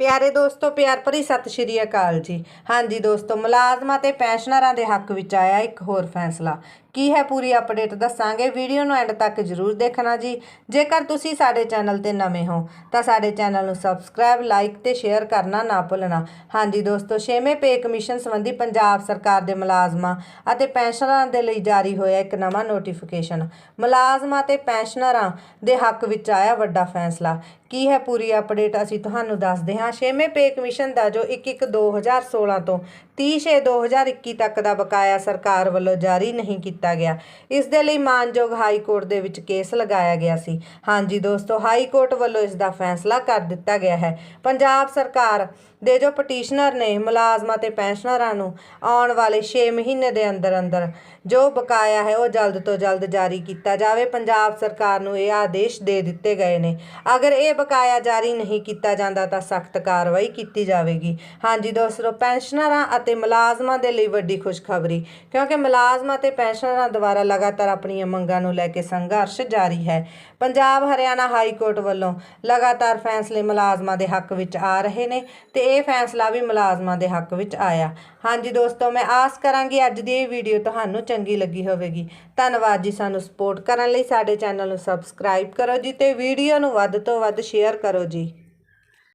ਪਿਆਰੇ ਦੋਸਤੋ, ਪਿਆਰ ਭਰੀ ਸਤਿ ਸ਼੍ਰੀ ਅਕਾਲ ਜੀ। ਹਾਂਜੀ ਦੋਸਤੋ, ਮੁਲਾਜ਼ਮਾਂ ਤੇ ਪੈਨਸ਼ਨਰਾਂ ਦੇ ਹੱਕ ਵਿੱਚ ਆਇਆ ਇੱਕ ਹੋਰ ਫੈਸਲਾ। ਕੀ ਹੈ ਪੂਰੀ ਅਪਡੇਟ ਦੱਸਾਂਗੇ। ਵੀਡੀਓ ਨੂੰ ਐਂਡ ਤੱਕ ਜਰੂਰ ਦੇਖਣਾ ਜੀ। ਜੇਕਰ ਤੁਸੀਂ ਸਾਡੇ ਚੈਨਲ ਤੇ ਨਵੇਂ ਹੋ, ਤਾਂ ਸਾਡੇ ਚੈਨਲ ਨੂੰ ਸਬਸਕ੍ਰਾਈਬ ਲਾਈਕ ਤੇ ਸ਼ੇਅਰ ਕਰਨਾ ਨਾ ਭੁੱਲਣਾ। ਹਾਂਜੀ ਦੋਸਤੋ, ਛੇਵੇਂ ਪੇ ਕਮਿਸ਼ਨ ਸੰਬੰਧੀ ਪੰਜਾਬ ਸਰਕਾਰ ਦੇ ਮੁਲਾਜ਼ਮਾਂ ਅਤੇ ਪੈਨਸ਼ਨਰਾਂ ਦੇ ਲਈ ਜਾਰੀ ਹੋਇਆ ਇੱਕ ਨਵਾਂ ਨੋਟੀਫਿਕੇਸ਼ਨ ਮੁਲਾਜ਼ਮਾਂ ਤੇ ਪੈਨਸ਼ਨਰਾਂ ਦੇ ਹੱਕ ਵਿੱਚ ਆਇਆ ਵੱਡਾ ਫੈਸਲਾ। ਕੀ ਹੈ ਪੂਰੀ ਅਪਡੇਟ ਅਸੀਂ ਤੁਹਾਨੂੰ ਦੱਸਦੇ ਹਾਂ। ਛੇਵੇਂ ਪੇ ਕਮਿਸ਼ਨ ਦਾ ਜੋ 1/1/2016 ਤੋਂ 30/6/2021 ਤੱਕ ਦਾ ਬਕਾਇਆ ਸਰਕਾਰ ਵੱਲੋਂ ਜਾਰੀ ਨਹੀਂ ਕੀਤਾ ਕੀਤਾ ਗਿਆ। ਇਸ ਦੇ ਲਈ ਮਾਨਯੋਗ ਹਾਈ ਕੋਰਟ ਦੇ ਵਿੱਚ ਕੇਸ ਲਗਾਇਆ ਗਿਆ ਸੀ। ਹਾਂਜੀ ਦੋਸਤੋ, ਹਾਈ ਕੋਰਟ ਵੱਲੋਂ ਇਸ ਦਾ ਫੈਸਲਾ ਕਰ ਦਿੱਤਾ ਗਿਆ ਹੈ। ਪੰਜਾਬ ਸਰਕਾਰ ਦੇ ਜੋ ਪਟੀਸ਼ਨਰ ਨੇ, ਮੁਲਾਜ਼ਮਾਂ ਤੇ ਪੈਨਸ਼ਨਰਾਂ ਨੂੰ ਆਉਣ ਵਾਲੇ 6 ਮਹੀਨੇ ਦੇ ਅੰਦਰ ਅੰਦਰ ਜੋ ਬਕਾਇਆ ਹੈ, ਉਹ ਜਲਦ ਤੋਂ ਜਲਦ ਜਾਰੀ ਕੀਤਾ ਜਾਵੇ। ਪੰਜਾਬ ਸਰਕਾਰ ਨੂੰ ਇਹ ਆਦੇਸ਼ ਦੇ ਦਿੱਤੇ ਗਏ ਨੇ। ਅਗਰ ਇਹ ਬਕਾਇਆ ਜਾਰੀ ਨਹੀਂ ਕੀਤਾ ਜਾਂਦਾ, ਤਾਂ ਸਖਤ ਕਾਰਵਾਈ ਕੀਤੀ ਜਾਵੇਗੀ। ਹਾਂਜੀ ਦੋਸਤੋ, ਪੈਨਸ਼ਨਰਾਂ ਅਤੇ ਮੁਲਾਜ਼ਮਾਂ ਦੇ ਲਈ ਵੱਡੀ ਖੁਸ਼ਖਬਰੀ, ਕਿਉਂਕਿ ਮੁਲਾਜ਼ਮਾਂ ਤੇ ਪੈਨਸ਼ਨਰ ਦੁਆਰਾ ਲਗਾਤਾਰ ਆਪਣੀਆਂ ਮੰਗਾਂ ਨੂੰ ਲੈ ਕੇ ਸੰਘਰਸ਼ ਜਾਰੀ ਹੈ। ਪੰਜਾਬ ਹਰਿਆਣਾ ਹਾਈ ਕੋਰਟ ਵੱਲੋਂ ਲਗਾਤਾਰ ਫੈਸਲੇ ਮੁਲਾਜ਼ਮਾਂ ਦੇ ਹੱਕ ਵਿੱਚ ਆ ਰਹੇ ਨੇ ਤੇ ਇਹ ਫੈਸਲਾ ਵੀ ਮੁਲਾਜ਼ਮਾਂ ਦੇ ਹੱਕ ਵਿੱਚ ਆਇਆ। ਹਾਂਜੀ ਦੋਸਤੋ, ਮੈਂ ਆਸ ਕਰਾਂਗੀ ਅੱਜ ਦੀ ਇਹ ਵੀਡੀਓ ਤੁਹਾਨੂੰ ਚੰਗੀ ਲੱਗੀ ਹੋਵੇਗੀ। ਧੰਨਵਾਦ ਜੀ ਸਾਨੂੰ ਸਪੋਰਟ ਕਰਨ ਲਈ। ਸਾਡੇ ਚੈਨਲ ਨੂੰ ਸਬਸਕ੍ਰਾਈਬ ਕਰੋ ਜੀ ਤੇ ਵੀਡੀਓ ਨੂੰ ਵੱਧ ਤੋਂ ਵੱਧ ਸ਼ੇਅਰ ਕਰੋ ਜੀ।